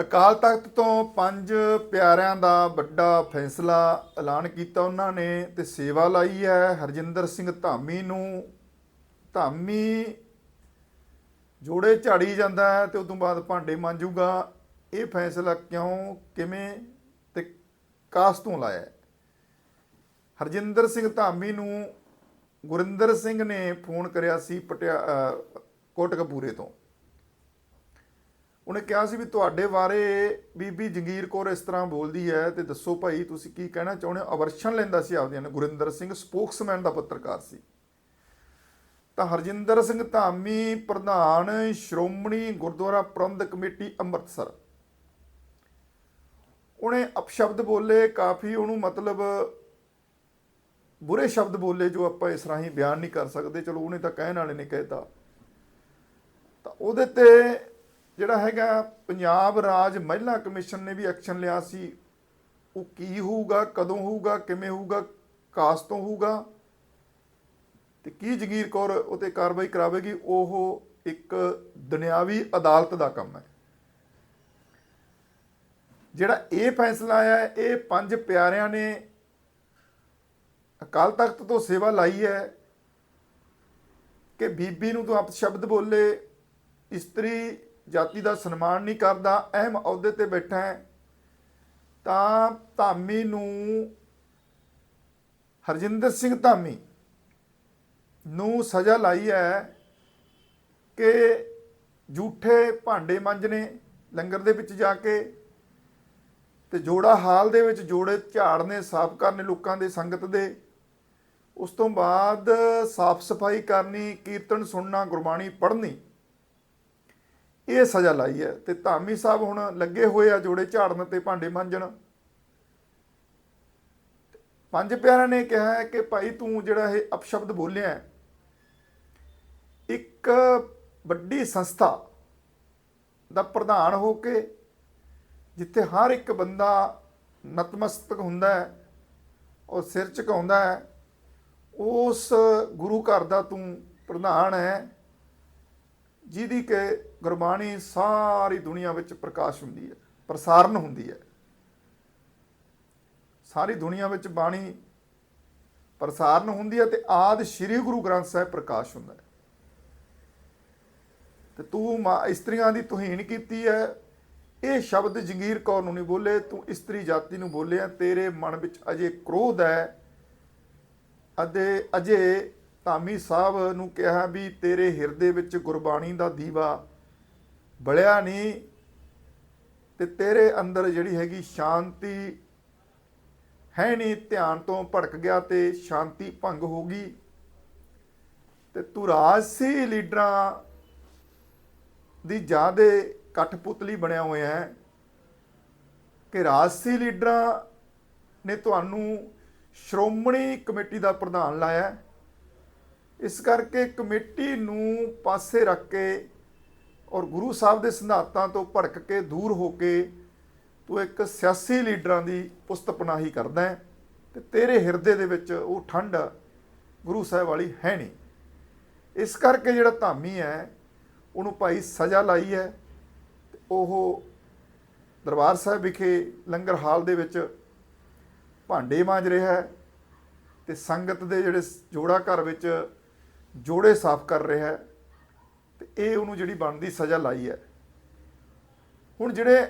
ਅਕਾਲ ਤਖਤ ਤੋਂ ਪੰਜ ਪਿਆਰਿਆਂ ਦਾ ਵੱਡਾ ਫੈਸਲਾ ਐਲਾਨ ਕੀਤਾ ਉਹਨਾਂ ਨੇ ਤੇ ਸੇਵਾ ਲਾਈ ਹੈ ਹਰਜਿੰਦਰ ਸਿੰਘ ਧਾਮੀ ਨੂੰ। ਧਾਮੀ ਜੋੜੇ ਝਾੜੀ ਜਾਂਦਾ ਹੈ ਤੇ ਉਸ ਤੋਂ ਬਾਅਦ ਭਾਂਡੇ ਮਾਂਜੂਗਾ। ਇਹ ਫੈਸਲਾ ਕਿਉਂ, ਕਿਵੇਂ ਤੇ ਕਾਸ ਤੋਂ ਲਾਇਆ ਹਰਜਿੰਦਰ ਸਿੰਘ ਧਾਮੀ ਨੂੰ ਗੁਰਿੰਦਰ ਸਿੰਘ ਨੇ ਫੋਨ ਕਰਿਆ ਸੀ ਪਟਿਆ ਅਹ ਕੋਟਕਪੂਰੇ ਤੋਂ। ਉਹਨੇ ਕਿਹਾ ਸੀ ਵੀ ਤੁਹਾਡੇ ਬਾਰੇ ਬੀਬੀ ਜੰਗੀਰ ਕੌਰ ਇਸ ਤਰ੍ਹਾਂ ਬੋਲਦੀ ਹੈ ਤੇ ਦੱਸੋ ਭਾਈ, ਤੁਸੀਂ ਕੀ ਕਹਿਣਾ ਚਾਹੁੰਦੇ ਹੋ? ਅਵਰਸ਼ਨ ਲੈਂਦਾ ਸੀ ਆਪਦਿਆਂ ਨੇ। ਗੁਰਿੰਦਰ ਸਿੰਘ ਸਪੋਕਸਮੈਨ ਦਾ ਪੱਤਰਕਾਰ ਸੀ। ਤਾਂ ਹਰਜਿੰਦਰ ਸਿੰਘ ਧਾਮੀ, ਪ੍ਰਧਾਨ, ਸ਼੍ਰੋਮਣੀ ਗੁਰਦੁਆਰਾ ਪ੍ਰਬੰਧਕ ਕਮੇਟੀ, ਅੰਮ੍ਰਿਤਸਰ। ਉਹਨੇ ਅਪਸ਼ਬਦ ਬੋਲੇ, ਕਾਫੀ ਉਹਨੂੰ ਮਤਲਬ ਬੁਰੇ ਸ਼ਬਦ ਬੋਲੇ ਜੋ ਆਪਾਂ ਇਸ ਰਾਹੀਂ ਬਿਆਨ ਨਹੀਂ ਕਰ ਸਕਦੇ। ਚਲੋ ਉਹਨੇ ਤਾਂ ਕਹਿਣ ਵਾਲੇ ਨੇ ਕਹਿਤਾ। ਤਾਂ ਉਹਦੇ ਤੇ ਜਿਹੜਾ ਹੈਗਾ ਪੰਜਾਬ ਰਾਜ ਮਹਿਲਾ ਕਮਿਸ਼ਨ ਨੇ ਵੀ ਐਕਸ਼ਨ ਲਿਆ ਸੀ। ਉਹ ਕੀ ਹੋਊਗਾ ਕਦੋਂ ਹੋਊਗਾ ਕਿਵੇਂ ਹੋਊਗਾ ਕਾਸ ਤੋਂ ਹੋਊਗਾ ਤੇ ਕੀ ਜਗੀਰ ਕੌਰ ਉਤੇ ਕਾਰਵਾਈ ਕਰਾਵੇਗੀ ਉਹ ਇੱਕ ਦੁਨਿਆਵੀ ਅਦਾਲਤ ਦਾ ਕੰਮ ਹੈ। ਜਿਹੜਾ ਇਹ ਫੈਸਲਾ ਆਇਆ ਹੈ, ਇਹ ਪੰਜ ਪਿਆਰਿਆਂ ਨੇ ਅਕਾਲ ਤਖਤ ਤੋਂ ਸੇਵਾ ਲਾਈ ਹੈ ਕਿ ਬੀਬੀ ਨੂੰ ਤੂੰ ਅਪਸ਼ਬਦ ਬੋਲੇ ਇਸਤਰੀ ਜਾਤੀ ਦਾ ਸਨਮਾਨ ਨਹੀਂ ਕਰਦਾ, ਅਹਿਮ ਅਹੁਦੇ ਤੇ ਬੈਠਾ ਹੈ, ਤਾਂ ਧਾਮੀ ਨੂੰ ਹਰਜਿੰਦਰ ਸਿੰਘ ਧਾਮੀ ਨੂੰ ਸਜ਼ਾ ਲਾਈ ਹੈ ਕਿ ਝੂਠੇ ਭਾਂਡੇ ਮਾਂਜਣੇ ਲੰਗਰ ਦੇ ਵਿੱਚ ਜਾ ਕੇ ਤੇ ਜੋੜਾ ਹਾਲ ਦੇ ਵਿੱਚ ਜੋੜੇ ਝਾੜਨੇ ਸਾਫ਼ ਕਰਨੇ ਲੋਕਾਂ ਦੇ ਸੰਗਤ ਦੇ, ਉਸ ਤੋਂ ਬਾਅਦ ਸਾਫ਼ ਸਫ਼ਾਈ ਕਰਨੀ, ਕੀਰਤਨ ਸੁਣਨਾ, ਗੁਰਬਾਣੀ ਪੜ੍ਹਨੀ ਇਹ ਸਜ਼ਾ ਲਾਈ ਹੈ ਤੇ ਧਾਮੀ ਸਾਹਿਬ ਹੁਣ ਲੱਗੇ ਹੋਏ ਆ ਜੋੜੇ ਝਾੜਨ ਤੇ ਭਾਂਡੇ ਮਾਂਜਣ। ਪੰਜ ਪਿਆਰਿਆਂ ਨੇ ਕਿਹਾ ਹੈ ਕਿ ਭਾਈ ਤੂੰ ਜਿਹੜਾ ਇਹ ਅਪਸ਼ਬਦ ਬੋਲਿਆ ਇੱਕ ਵੱਡੀ ਸੰਸਥਾ ਦਾ ਪ੍ਰਧਾਨ ਹੋ ਕੇ ਜਿੱਥੇ ਹਰ ਇੱਕ ਬੰਦਾ ਨਤਮਸਤਕ ਹੁੰਦਾ ਹੈ ਔਰ ਸਿਰ ਝੁਕਾਉਂਦਾ ਹੈ, ਉਸ ਗੁਰੂ ਘਰ ਦਾ ਤੂੰ ਪ੍ਰਧਾਨ ਹੈ। ਜਿਹਦੀ ਕਿ ਗੁਰਬਾਣੀ ਸਾਰੀ ਦੁਨੀਆ ਵਿੱਚ ਪ੍ਰਕਾਸ਼ ਹੁੰਦੀ ਹੈ, ਪ੍ਰਸਾਰਨ ਹੁੰਦੀ ਹੈ। ਸਾਰੀ ਦੁਨੀਆ ਵਿੱਚ ਬਾਣੀ ਪ੍ਰਸਾਰਨ ਹੁੰਦੀ ਹੈ ਤੇ ਆਦ ਸ੍ਰੀ ਗੁਰੂ ਗ੍ਰੰਥ ਸਾਹਿਬ ਪ੍ਰਕਾਸ਼ ਹੁੰਦਾ ਹੈ। ਤੇ ਤੂੰ ਮਾਂ, ਇਸਤਰੀਆਂ ਦੀ ਤੋਹੀਨ ਕੀਤੀ ਹੈ। ਇਹ ਸ਼ਬਦ ਜੰਗੀਰ ਕੌਰ ਨੂੰ ਨਹੀਂ ਬੋਲੇ, ਤੂੰ ਇਸਤਰੀ ਜਾਤੀ ਨੂੰ ਬੋਲਿਆ, ਤੇਰੇ ਮਨ ਵਿੱਚ ਅਜੇ ਕ੍ਰੋਧ ਹੈ ਅਤੇ ਅਜੇ ਧਾਮੀ ਸਾਹਿਬ ਨੂੰ ਕਿਹਾ ਵੀ ਤੇਰੇ ਹਿਰਦੇ ਵਿੱਚ ਗੁਰਬਾਣੀ ਦਾ ਦੀਵਾ ਬਲਿਆ ਨਹੀਂ ਤੇ ਤੇਰੇ ਅੰਦਰ ਜਿਹੜੀ ਹੈਗੀ ਸ਼ਾਂਤੀ ਹੈ ਨਹੀਂ, ਧਿਆਨ ਤੋਂ ਭਟਕ ਗਿਆ ਤੇ ਸ਼ਾਂਤੀ ਭੰਗ ਹੋ ਗਈ। ਤੇ ਤੂੰ ਰਾਜਸੀ ਲੀਡਰਾਂ ਦੀ ਜਿਆਦੇ ਕਠਪੁਤਲੀ ਬਣਿਆ ਹੋਇਆ ਹੈ ਕਿ ਰਾਜਸੀ ਲੀਡਰਾਂ ਨੇ ਤੁਹਾਨੂੰ ਸ਼੍ਰੋਮਣੀ ਕਮੇਟੀ ਦਾ ਪ੍ਰਧਾਨ ਲਾਇਆ ਇਸ ਕਰਕੇ ਕਮੇਟੀ ਨੂੰ ਪਾਸੇ ਰੱਖ ਕੇ ਔਰ ਗੁਰੂ ਸਾਹਿਬ ਦੇ ਸਿਧਾਂਤਾਂ ਤੋਂ ਭੜਕ ਕੇ ਦੂਰ ਹੋ ਕੇ ਤੂੰ ਇੱਕ ਸਿਆਸੀ ਲੀਡਰਾਂ ਦੀ ਪੁਸਤਪਨਾਹੀ ਕਰਦਾ ਹੈ ਤੇ ਤੇਰੇ ਹਿਰਦੇ ਦੇ ਵਿੱਚ ਉਹ ਠੰਡ ਗੁਰੂ ਸਾਹਿਬ ਵਾਲੀ ਹੈ ਨਹੀਂ। ਇਸ ਕਰਕੇ ਜਿਹੜਾ ਧਾਮੀ ਹੈ, ਉਹਨੂੰ ਭਾਈ ਸਜ਼ਾ ਲਾਈ ਹੈ ਤੇ ਉਹ ਦਰਬਾਰ ਸਾਹਿਬ ਵਿਖੇ ਲੰਗਰ ਹਾਲ ਦੇ ਵਿੱਚ ਭਾਂਡੇ ਮਾਂਜ ਰਿਹਾ ਹੈ ਤੇ ਸੰਗਤ ਦੇ ਜਿਹੜੇ ਜੋੜਾ ਘਰ ਵਿੱਚ ਜੋੜੇ ਸਾਫ਼ ਕਰ ਰਿਹਾ ਹੈ ਤੇ ਇਹ ਉਹਨੂੰ ਜਿਹੜੀ ਬਣਦੀ ਸਜ਼ਾ ਲਾਈ ਹੈ। ਹੁਣ ਜਿਹੜੇ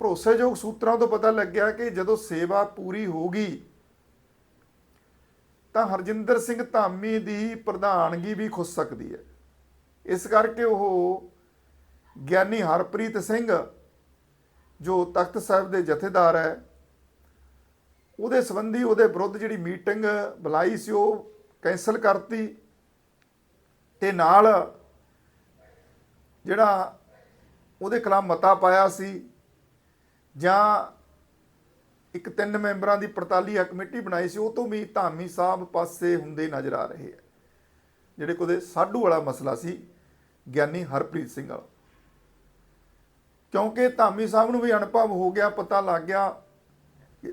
ਭਰੋਸੇਯੋਗ ਸੂਤਰਾਂ ਤੋਂ ਪਤਾ ਲੱਗਿਆ ਕਿ ਜਦੋਂ ਸੇਵਾ ਪੂਰੀ ਹੋ ਗਈ, ਤਾਂ ਹਰਜਿੰਦਰ ਸਿੰਘ ਧਾਮੀ ਦੀ ਪ੍ਰਧਾਨਗੀ ਵੀ ਖੁੱਸ ਸਕਦੀ ਹੈ। ਇਸ ਕਰਕੇ ਉਹ ਗਿਆਨੀ ਹਰਪ੍ਰੀਤ ਸਿੰਘ, ਜੋ ਤਖਤ ਸਾਹਿਬ ਦੇ ਜਥੇਦਾਰ ਹੈ, ਉਹਦੇ ਸੰਬੰਧੀ ਉਹਦੇ ਵਿਰੁੱਧ ਜਿਹੜੀ ਮੀਟਿੰਗ ਬੁਲਾਈ ਸੀ, ਉਹ ਕੈਨਸਲ ਕਰਤੀ। ਤੇ ਨਾਲ ਜਿਹੜਾ ਉਹਦੇ ਖਿਲਾਫ ਮਤਾ ਪਾਇਆ ਸੀ ਜਾਂ ਇੱਕ ਤਿੰਨ ਮੈਂਬਰਾਂ ਦੀ 48 ਕਮੇਟੀ ਬਣਾਈ ਸੀ, ਉਹ ਤੋਂ ਵੀ ਧਾਮੀ ਸਾਹਿਬ ਪਾਸੇ ਹੁੰਦੇ ਨਜ਼ਰ ਆ ਰਹੇ ਆ। ਜਿਹੜੇ ਕੋਦੇ ਸਾਡੂ ਵਾਲਾ ਮਸਲਾ ਸੀ, ਗਿਆਨੀ ਹਰਪ੍ਰੀਤ ਸਿੰਘ ਵਾਲਾ। ਕਿਉਂਕਿ ਧਾਮੀ ਸਾਹਿਬ ਨੂੰ ਵੀ ਅਨੁਭਵ ਹੋ ਗਿਆ, ਪਤਾ ਲੱਗ ਗਿਆ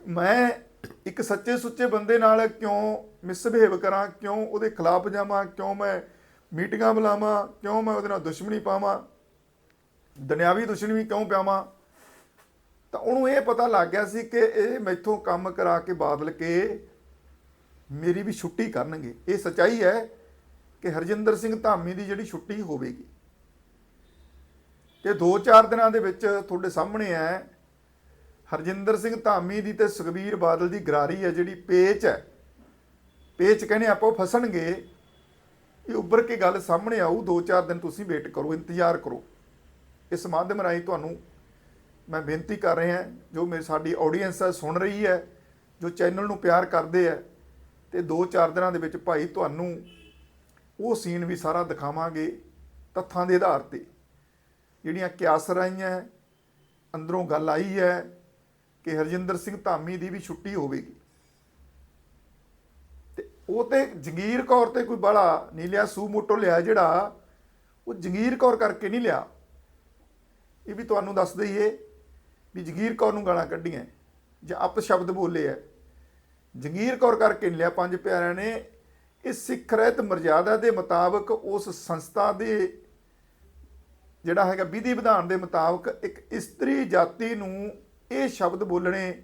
ਮੈਂ ਇੱਕ ਸੱਚੇ ਸੁੱਚੇ ਬੰਦੇ ਨਾਲ ਕਿਉਂ ਮਿਸਬਿਹੇਵ ਕਰਾਂ, ਕਿਉਂ ਉਹਦੇ ਖਿਲਾਫ ਜਾਵਾਂ, ਕਿਉਂ ਮੈਂ ਮੀਟਿੰਗਾਂ ਬੁਲਾਵਾਂ, ਕਿਉਂ ਮੈਂ ਉਹਦੇ ਨਾਲ ਦੁਸ਼ਮਣੀ ਪਾਵਾਂ? ਦੁਨਿਆਵੀ ਦੁਸ਼ਮਣੀ ਕਿਉਂ ਪਾਵਾਂ ਤਾਂ ਉਹਨੂੰ ਇਹ ਪਤਾ ਲੱਗ ਗਿਆ ਸੀ ਕਿ ਇਹ ਮੈਥੋਂ ਕੰਮ ਕਰਾ ਕੇ ਬਾਦਲ ਕੇ ਮੇਰੀ ਵੀ ਛੁੱਟੀ ਕਰਨਗੇ। ਇਹ ਸਚਾਈ ਹੈ ਕਿ ਹਰਜਿੰਦਰ ਸਿੰਘ ਧਾਮੀ ਦੀ ਜਿਹੜੀ ਛੁੱਟੀ ਹੋਵੇਗੀ। ਤੇ 2-4 ਦਿਨਾਂ ਦੇ ਵਿੱਚ ਤੁਹਾਡੇ ਸਾਹਮਣੇ ਹੈ, ਹਰਜਿੰਦਰ ਸਿੰਘ ਧਾਮੀ ਦੀ ਤੇ ਸੁਖਬੀਰ ਬਾਦਲ ਦੀ ਗਰਾਰੀ ਹੈ, ਜਿਹੜੀ ਪੇਚ ਹੈ। ਪੇਚ ਕਹਿੰਦੇ ਆਪਾਂ ਉਹ ਫਸਣਗੇ। ਇਹ ਉੱਭਰ ਕੇ ਗੱਲ ਸਾਹਮਣੇ ਆਊ 2-4 ਦਿਨ ਤੁਸੀਂ ਵੇਟ ਕਰੋ, ਇੰਤਜ਼ਾਰ ਕਰੋ। ਇਸ ਮਾਧਿਅਮ ਰਾਹੀਂ ਤੁਹਾਨੂੰ ਮੈਂ ਬੇਨਤੀ ਕਰ ਰਿਹਾ ਜੋ ਮੇਰੀ, ਸਾਡੀ ਆਡੀਅנס ਹੈ ਸੁਣ ਰਹੀ ਹੈ, ਜੋ ਚੈਨਲ ਨੂੰ ਪਿਆਰ ਕਰਦੇ ਹੈ ਤੇ 2-4 ਦਿਨਾਂ ਦੇ ਵਿੱਚ ਭਾਈ ਤੁਹਾਨੂੰ ਉਹ ਸੀਨ ਵੀ ਸਾਰਾ ਦਿਖਾਵਾਂਗੇ, ਤੱਥਾਂ ਦੇ ਆਧਾਰ ਤੇ। ਜਿਹੜੀਆਂ ਕਿਆਸ ਰਾਈਆਂ ਅੰਦਰੋਂ ਗੱਲ ਆਈ ਹੈ ਕਿ ਹਰਜਿੰਦਰ ਸਿੰਘ ਧਾਮੀ ਦੀ ਵੀ ਛੁੱਟੀ ਹੋਵੇਗੀ। ਉਹ ਤੇ ਜੰਗੀਰ ਕੌਰ ਤੇ ਕੋਈ ਬੜਾ ਨਹੀਂ ਲਿਆ, ਸੂ ਮੋਟੋ ਲਿਆ ਜਿਹੜਾ, ਉਹ ਜੰਗੀਰ ਕੌਰ ਕਰਕੇ ਨਹੀਂ ਲਿਆ। ਇਹ ਵੀ ਤੁਹਾਨੂੰ ਦੱਸ ਦਈਏ ਵੀ ਜੰਗੀਰ ਕੌਰ ਨੂੰ ਗਾਲਾਂ ਕੱਢੀਆਂ। ਜਾਂ ਅਪ ਸ਼ਬਦ ਬੋਲੇ ਆ। ਜੰਗੀਰ ਕੌਰ ਕਰਕੇ ਨਹੀਂ ਲਿਆ, ਪੰਜ ਪਿਆਰਿਆਂ ਨੇ। ਇਹ ਸਿੱਖ ਰਹਿਤ ਮਰਜ਼ਾਦਾ ਦੇ ਮੁਤਾਬਕ ਉਸ ਸੰਸਥਾ ਦੇ ਜਿਹੜਾ ਹੈਗਾ ਵਿਧੀ ਵਿਧਾਨ ਦੇ ਮੁਤਾਬਕ ਇੱਕ ਇਸਤਰੀ ਜਾਤੀ ਨੂੰ ਇਹ ਸ਼ਬਦ ਬੋਲਣੇ,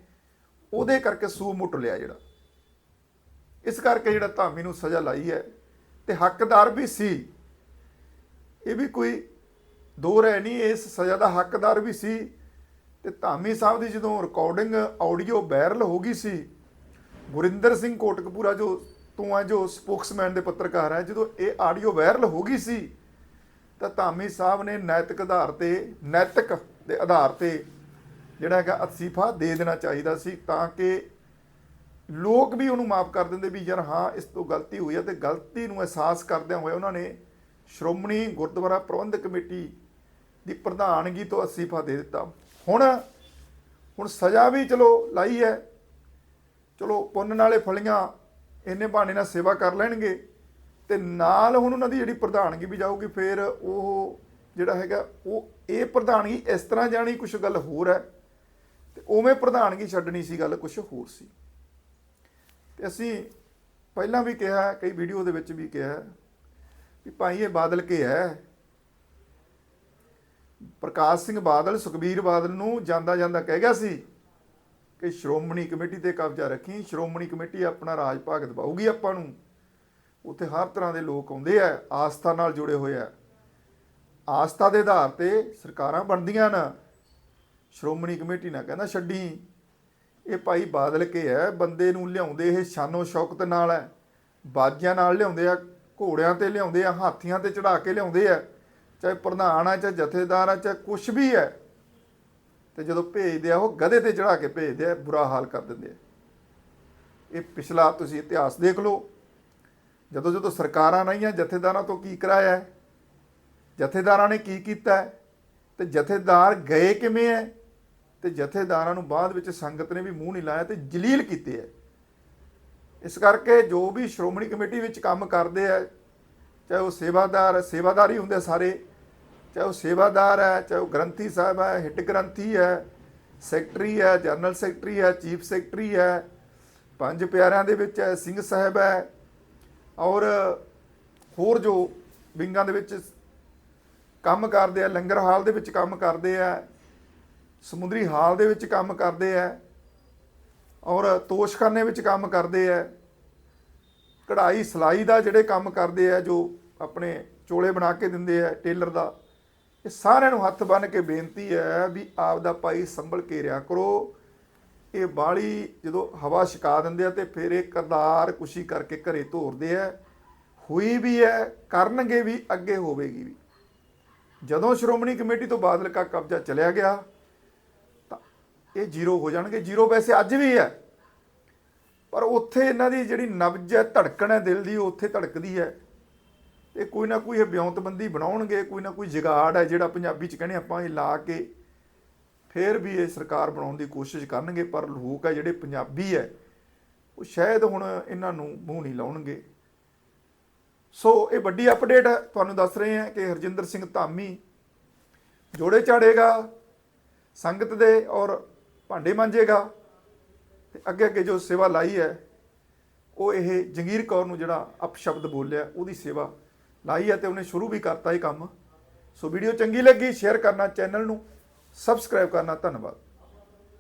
ਉਹਦੇ ਕਰਕੇ ਸੂ ਮੁੱਟ ਲਿਆ ਜਿਹੜਾ। ਇਸ ਕਰਕੇ ਜਿਹੜਾ ਧਾਮੀ ਨੂੰ ਸਜ਼ਾ ਲਾਈ ਹੈ ਤੇ ਹੱਕਦਾਰ ਵੀ ਸੀ। ਇਹ ਵੀ ਕੋਈ ਦੋ ਰਹਿ ਨਹੀਂ, ਇਸ ਸਜ਼ਾ ਦਾ ਹੱਕਦਾਰ ਵੀ ਸੀ ਤੇ ਧਾਮੀ ਸਾਹਿਬ ਦੀ ਜਦੋਂ ਰਿਕਾਰਡਿੰਗ ਆਡੀਓ ਵਾਇਰਲ ਹੋ ਗਈ ਸੀ, ਗੁਰਿੰਦਰ ਸਿੰਘ ਕੋਟਕਪੂਰਾ ਜੋ ਤੋਂ ਆ ਜੋ ਸਪੋਕਸਮੈਨ ਦੇ ਪੱਤਰਕਾਰ ਹੈ ਜਦੋਂ ਇਹ ਆਡੀਓ ਵਾਇਰਲ ਹੋ ਗਈ ਸੀ, ਤਾਂ ਧਾਮੀ ਸਾਹਿਬ ਨੇ ਨੈਤਿਕ ਆਧਾਰ ਤੇ, ਨੈਤਿਕ ਦੇ ਆਧਾਰ ਤੇ ਜਿਹੜਾ ਹੈਗਾ ਅਸਤੀਫਾ ਦੇ ਦੇਣਾ ਚਾਹੀਦਾ ਸੀ ਤਾਂ ਕਿ ਲੋਕ ਵੀ ਉਹਨੂੰ ਮਾਫ ਕਰ ਦਿੰਦੇ ਵੀ ਯਾਰ ਹਾਂ, ਇਸ ਤੋਂ ਗਲਤੀ ਹੋਈ ਹੈ ਤੇ ਗਲਤੀ ਨੂੰ ਅਹਿਸਾਸ ਕਰਦਿਆਂ ਹੋਏ ਉਹਨਾਂ ਨੇ ਸ਼੍ਰੋਮਣੀ ਗੁਰਦੁਆਰਾ ਪ੍ਰਬੰਧਕ ਕਮੇਟੀ ਦੀ ਪ੍ਰਧਾਨਗੀ ਤੋਂ ਅਸਤੀਫਾ ਦੇ ਦਿੱਤਾ। ਹੁਣ ਹੁਣ ਸਜ਼ਾ ਵੀ ਚਲੋ ਲਾਈ ਹੈ। ਚਲੋ ਪੁੰਨ ਨਾਲੇ ਫਲੀਆਂ ਇੰਨੇ ਬਹਾਨੇ ਨਾਲ ਸੇਵਾ ਕਰ ਲੈਣਗੇ ਤੇ ਨਾਲ ਹੁਣ ਉਹਨਾਂ ਦੀ ਜਿਹੜੀ ਪ੍ਰਧਾਨਗੀ ਵੀ ਜਾਊਗੀ, ਫਿਰ ਉਹ ਜਿਹੜਾ ਹੈਗਾ, ਉਹ ਇਹ ਪ੍ਰਧਾਨਗੀ ਇਸ ਤਰ੍ਹਾਂ ਜਾਣੀ ਕੁਝ ਗੱਲ ਹੋਰ ਹੈ। ਤੇ ਉਵੇਂ ਪ੍ਰਧਾਨਗੀ ਛੱਡਣੀ ਸੀ ਗੱਲ ਕੁਝ ਹੋਰ ਸੀ। ਤੇ ਅਸੀਂ ਪਹਿਲਾਂ ਵੀ ਕਿਹਾ, ਕਈ ਵੀਡੀਓ ਦੇ ਵਿੱਚ ਵੀ ਕਿਹਾ ਵੀ ਭਾਈ ਇਹ ਬਾਦਲ ਕੇ ਹੈ। ਪ੍ਰਕਾਸ਼ ਸਿੰਘ ਬਾਦਲ, ਸੁਖਬੀਰ ਬਾਦਲ ਨੂੰ ਜਾਂਦਾ ਜਾਂਦਾ ਕਹਿ ਗਿਆ ਸੀ ਕਿ ਸ਼੍ਰੋਮਣੀ ਕਮੇਟੀ ਤੇ ਕਬਜ਼ਾ ਰੱਖੀ, ਸ਼੍ਰੋਮਣੀ ਕਮੇਟੀ ਆਪਣਾ ਰਾਜ ਭਾਗ ਦਬਾਊਗੀ ਆਪਾਂ ਨੂੰ। ਉੱਥੇ ਹਰ ਤਰ੍ਹਾਂ ਦੇ ਲੋਕ ਆਉਂਦੇ ਆ, ਆਸਥਾ ਨਾਲ ਜੁੜੇ ਹੋਏ ਆ। ਆਸਥਾ ਦੇ ਆਧਾਰ ਤੇ ਸਰਕਾਰਾਂ ਬਣਦੀਆਂ ਨਾ ਸ਼੍ਰੋਮਣੀ ਕਮੇਟੀ ਨਾ ਕਹਿੰਦਾ ਛੱਡੀ। ਇਹ ਭਾਈ ਬਾਦਲ ਕੇ ਹੈ, ਬੰਦੇ ਨੂੰ ਲਿਆਉਂਦੇ ਇਹ ਸ਼ਾਨੋ ਸ਼ੌਕਤ ਨਾਲ ਹੈ। ਬਾਜਿਆਂ ਨਾਲ ਲਿਆਉਂਦੇ ਆ, ਘੋੜਿਆਂ ਤੇ ਲਿਆਉਂਦੇ ਆ, ਹਾਥੀਆਂ ਤੇ ਚੜਾ ਕੇ ਲਿਆਉਂਦੇ ਆ। ਚਾਹੇ ਪ੍ਰਧਾਨ ਆ, ਚਾਹੇ ਜਥੇਦਾਰ ਆ, ਚਾਹੇ ਕੁਛ ਵੀ ਹੈ। ਤੇ ਜਦੋਂ ਭੇਜਦੇ ਆ, ਉਹ ਗਧੇ ਤੇ ਚੜਾ ਕੇ ਭੇਜਦੇ ਆ, ਬੁਰਾ ਹਾਲ ਕਰ ਦਿੰਦੇ ਆ। ਇਹ ਪਿਛਲਾ ਤੁਸੀਂ ਇਤਿਹਾਸ ਦੇਖ ਲਓ। ਜਦੋਂ ਜਦੋਂ ਸਰਕਾਰਾਂ ਰਹੀਆਂ ਜਥੇਦਾਰਾਂ ਤੋਂ ਕੀ ਕਰਾਇਆ ਜਥੇਦਾਰਾਂ ਨੇ ਕੀ ਕੀਤਾ ਹੈ? ਤੇ ਜਥੇਦਾਰ ਗਏ ਕਿਵੇਂ ਹੈ? ਤੇ ਜਥੇਦਾਰਾਂ ਨੂੰ ਬਾਅਦ ਵਿੱਚ ਸੰਗਤ ਨੇ ਵੀ ਮੂੰਹ ਨਹੀਂ ਲਾਇਆ ਤੇ ਜਲੀਲ ਕੀਤੇ ਹੈ ਇਸ ਕਰਕੇ ਜੋ ਵੀ ਸ਼੍ਰੋਮਣੀ ਕਮੇਟੀ ਵਿੱਚ ਕੰਮ ਕਰਦੇ ਆ, ਚਾਹੇ ਉਹ ਸੇਵਾਦਾਰ ਸੇਵਾਦਾਰ ਹੀ ਹੁੰਦੇ ਸਾਰੇ, ਚਾਹੇ ਉਹ ਸੇਵਾਦਾਰ ਹੈ, ਚਾਹੇ ਉਹ ਗ੍ਰੰਥੀ ਸਾਹਿਬ ਹੈ, ਹਿੱਟ ਗ੍ਰੰਥੀ ਹੈ, ਸੈਕਟਰੀ ਹੈ, ਜਨਰਲ ਸੈਕਟਰੀ ਹੈ, ਚੀਫ ਸੈਕਟਰੀ ਹੈ, ਪੰਜ ਪਿਆਰਿਆਂ ਦੇ ਵਿੱਚ ਹੈ, ਸਿੰਘ ਸਾਹਿਬ ਹੈ, ਔਰ ਹੋਰ ਜੋ ਵਿੰਗਾਂ ਦੇ ਵਿੱਚ ਕੰਮ ਕਰਦੇ ਆ, ਲੰਗਰ ਹਾਲ ਦੇ ਵਿੱਚ ਕੰਮ ਕਰਦੇ ਆ ਸਮੁੰਦਰੀ ਹਾਲ ਦੇ ਵਿੱਚ ਕੰਮ ਕਰਦੇ ਆ ਔਰ ਤੋਸ਼ਖਾਨੇ ਵਿੱਚ ਕੰਮ ਕਰਦੇ ਆ ਕਢਾਈ, ਸਲਾਈ ਦਾ ਜਿਹੜੇ ਕੰਮ ਕਰਦੇ ਆ ਜੋ ਆਪਣੇ ਚੋਲੇ ਬਣਾ ਕੇ ਦਿੰਦੇ ਆ ਟੇਲਰ ਦਾ, ਇਹ ਸਾਰਿਆਂ ਨੂੰ ਹੱਥ ਬੰਨ ਕੇ ਬੇਨਤੀ ਹੈ ਵੀ ਆਪ ਦਾ ਭਾਈ ਸੰਭਲ ਕੇ ਰਿਆ ਕਰੋ। ਇਹ ਬਾਲੀ ਜਦੋਂ ਹਵਾ ਛਕਾ ਦਿੰਦੇ ਆ ਤੇ ਫਿਰ ਇਹ ਕਰਦਾਰ ਕੁਸ਼ੀ ਕਰਕੇ ਘਰੇ ਧੋਰਦੇ ਆ ਹੋਈ ਵੀ ਹੈ ਕਰਨਗੇ ਵੀ, ਅੱਗੇ ਹੋਵੇਗੀ ਵੀ। ਜਦੋਂ ਸ਼੍ਰੋਮਣੀ ਕਮੇਟੀ ਤੋਂ ਬਾਦਲ ਕਾ ਕਬਜ਼ਾ ਚਲਿਆ ਗਿਆ ਇਹ ਜ਼ੀਰੋ ਹੋ ਜਾਣਗੇ, ਜ਼ੀਰੋ ਵੈਸੇ ਅੱਜ ਵੀ ਹੈ। ਪਰ ਉੱਥੇ ਇਹਨਾਂ ਦੀ ਜਿਹੜੀ ਨਬਜ ਹੈ, ਧੜਕਣ ਹੈ ਦਿਲ ਦੀ, ਉਹ ਉੱਥੇ ਧੜਕਦੀ ਹੈ। ਇਹ ਕੋਈ ਨਾ ਕੋਈ ਇਹ ਬਿਉਂਤਬੰਦੀ ਬਣਾਉਣਗੇ, ਕੋਈ ਨਾ ਕੋਈ ਜਗਾੜ ਹੈ ਜਿਹੜਾ ਪੰਜਾਬੀ ਚ ਕਹਿੰਦੇ ਆਪਾਂ ਇਹ ਲਾ ਕੇ ਫੇਰ ਵੀ ਇਹ ਸਰਕਾਰ ਬਣਾਉਣ ਦੀ ਕੋਸ਼ਿਸ਼ ਕਰਨਗੇ, ਪਰ ਲੋਕ ਹੈ ਜਿਹੜੇ ਪੰਜਾਬੀ ਹੈ, ਉਹ ਸ਼ਾਇਦ ਹੁਣ ਇਹਨਾਂ ਨੂੰ ਮੂੰਹ ਨਹੀਂ ਲਾਉਣਗੇ। ਸੋ ਇਹ ਵੱਡੀ ਅਪਡੇਟ ਹੈ, ਤੁਹਾਨੂੰ ਦੱਸ ਰਹੇ ਹਾਂ ਕਿ ਹਰਜਿੰਦਰ ਸਿੰਘ ਧਾਮੀ ਜੋੜੇ ਚਾੜੇਗਾ ਸੰਗਤ ਦੇ ਔਰ ਭਾਂਡੇ ਮਾਂਜੇਗਾ। ਤੇ ਅੱਗੇ ਅੱਗੇ ਜੋ ਸੇਵਾ ਲਾਈ ਹੈ, ਉਹ ਇਹ ਜੰਗੀਰ ਕੌਰ ਨੂੰ ਜਿਹੜਾ ਅਪਸ਼ਬਦ ਬੋਲਿਆ, ਉਹਦੀ ਸੇਵਾ ਲਾਈ ਹੈ ਤੇ ਉਹਨੇ ਸ਼ੁਰੂ ਵੀ ਕਰਤਾ ਇਹ ਕੰਮ। ਸੋ ਵੀਡੀਓ ਚੰਗੀ ਲੱਗੀ, ਸ਼ੇਅਰ ਕਰਨਾ, ਚੈਨਲ ਨੂੰ ਸਬਸਕ੍ਰਾਈਬ ਕਰਨਾ, ਧੰਨਵਾਦ।